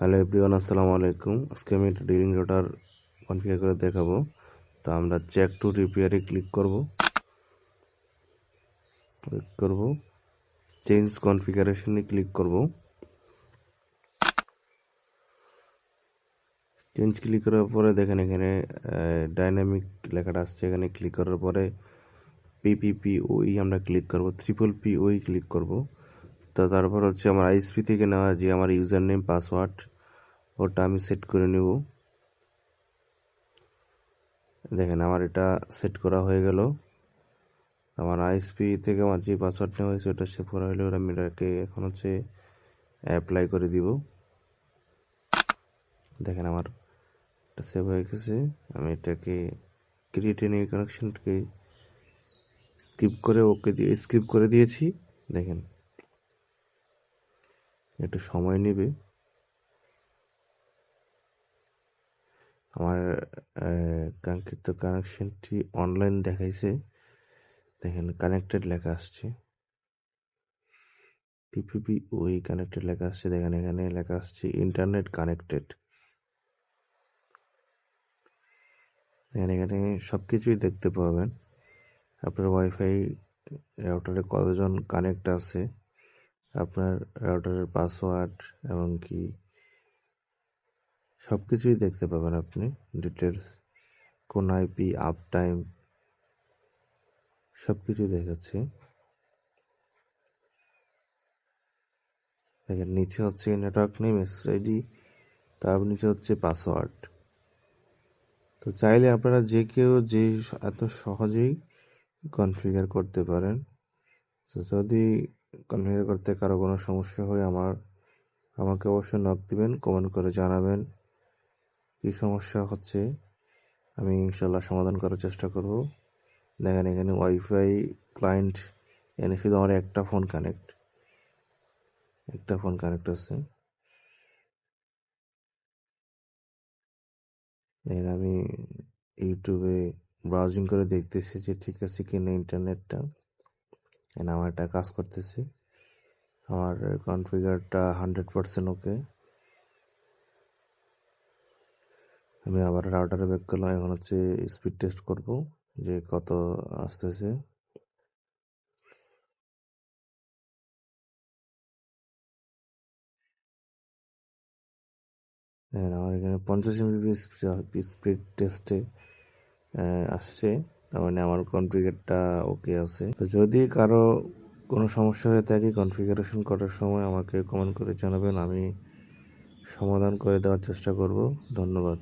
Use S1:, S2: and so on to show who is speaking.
S1: Hello everyone, আসসালামু আলাইকুম। আজকে আমি একটা ডিলিং রোটার কনফিগার করে দেখাবো। তো আমরা চেক টু রিপেয়ারে ক্লিক করব। ক্লিক করব। চেঞ্জ কনফিগারেশনে ক্লিক করব। চেঞ্জ ক্লিক করার পরে দেখেন এখানে ডাইনামিক লেখাটা আসছে। এখানে ক্লিক করার পরে পিপিপি ওই আমরা ক্লিক করব। ট্রিপল পি ওই ক্লিক করব। তো তারপর হচ্ছে আমার আইএসপি থেকে নেওয়া যে আমার ইউজার নেম পাসওয়ার্ড ওটা আমি সেট করে নেব। দেখেন আমার এটা সেট করা হয়ে গেল। আমার আইএসপি থেকে আমার যে পাসওয়ার্ড নেওয়া হয়েছে ওটা সেভ করা হলে। আমি এটাকে এখন হচ্ছে অ্যাপ্লাই করে দিব। দেখেন আমার এটা সেভ হয়ে গেছে। আমি এটাকে ক্রিয়েট এন কানেকশনকে স্কিপ করে ওকে দিয়ে স্কিপ করে দিয়েছি। দেখেন একটু সময় নেবে। আমার কাঙ্ক্ষিত কানেকশনটি অনলাইন দেখাইছে। দেখেন কানেক্টেড লেখা আসছে। পিপিপি ওই কানেক্টেড লেখা আসছে। দেখেন, এখানে লেখা আসছে ইন্টারনেট কানেক্টেড দেখেন, এখানে সব কিছুই দেখতে পাবেন। আপনার ওয়াইফাই রাউটারে কতজন কানেক্ট আছে? আপনার রাউটারের পাসওয়ার্ড এবং কি সব কিছুই দেখতে পাবেন আপনি ডিটেলস কোন আইপি আপ টাইম সব কিছুই দেখাচ্ছে। দেখেন, নিচে হচ্ছে নেটওয়ার্ক নেম এসএস আইডি তার নিচে হচ্ছে পাসওয়ার্ড তো চাইলে আপনারা যে কেউ যে এত সহজেই কনফিগার করতে পারেন। তো যদি কনফিগার করতে কারও কোনো সমস্যা হয় আমার, আমাকে অবশ্যই নক দিবেন কমেন্ট করে জানাবেন কী সমস্যা হচ্ছে। আমি ইনশাল্লাহ সমাধান করার চেষ্টা করব। দেখেন এখানে ওয়াইফাই ক্লায়েন্ট এনে শুধু আমার একটা ফোন কানেক্ট একটা ফোন কানেক্ট আছে। এর আমি ইউটিউবে ব্রাউজিং করে দেখতেছি যে ঠিক আছে কি না ইন্টারনেটটা আমার এটা কাজ করতেছে। আমার কনফিগারটা হান্ড্রেড পারসেন্ট ওকে আমি আবার রাউটারে ব্যাক করলাম। এখন হচ্ছে স্পিড টেস্ট করব, যে কত আসতেছে। আমার এখানে পঞ্চাশ এমবি স্পিড টেস্টে আসছে। তার মানে আমার কনফিগারটা ওকে আছে। তো যদি কারও কোনো সমস্যা হয়ে থাকে কনফিগারেশন করার সময় আমাকে কমেন্ট করে জানাবেন, আমি সমাধান করে দেওয়ার চেষ্টা করব। ধন্যবাদ।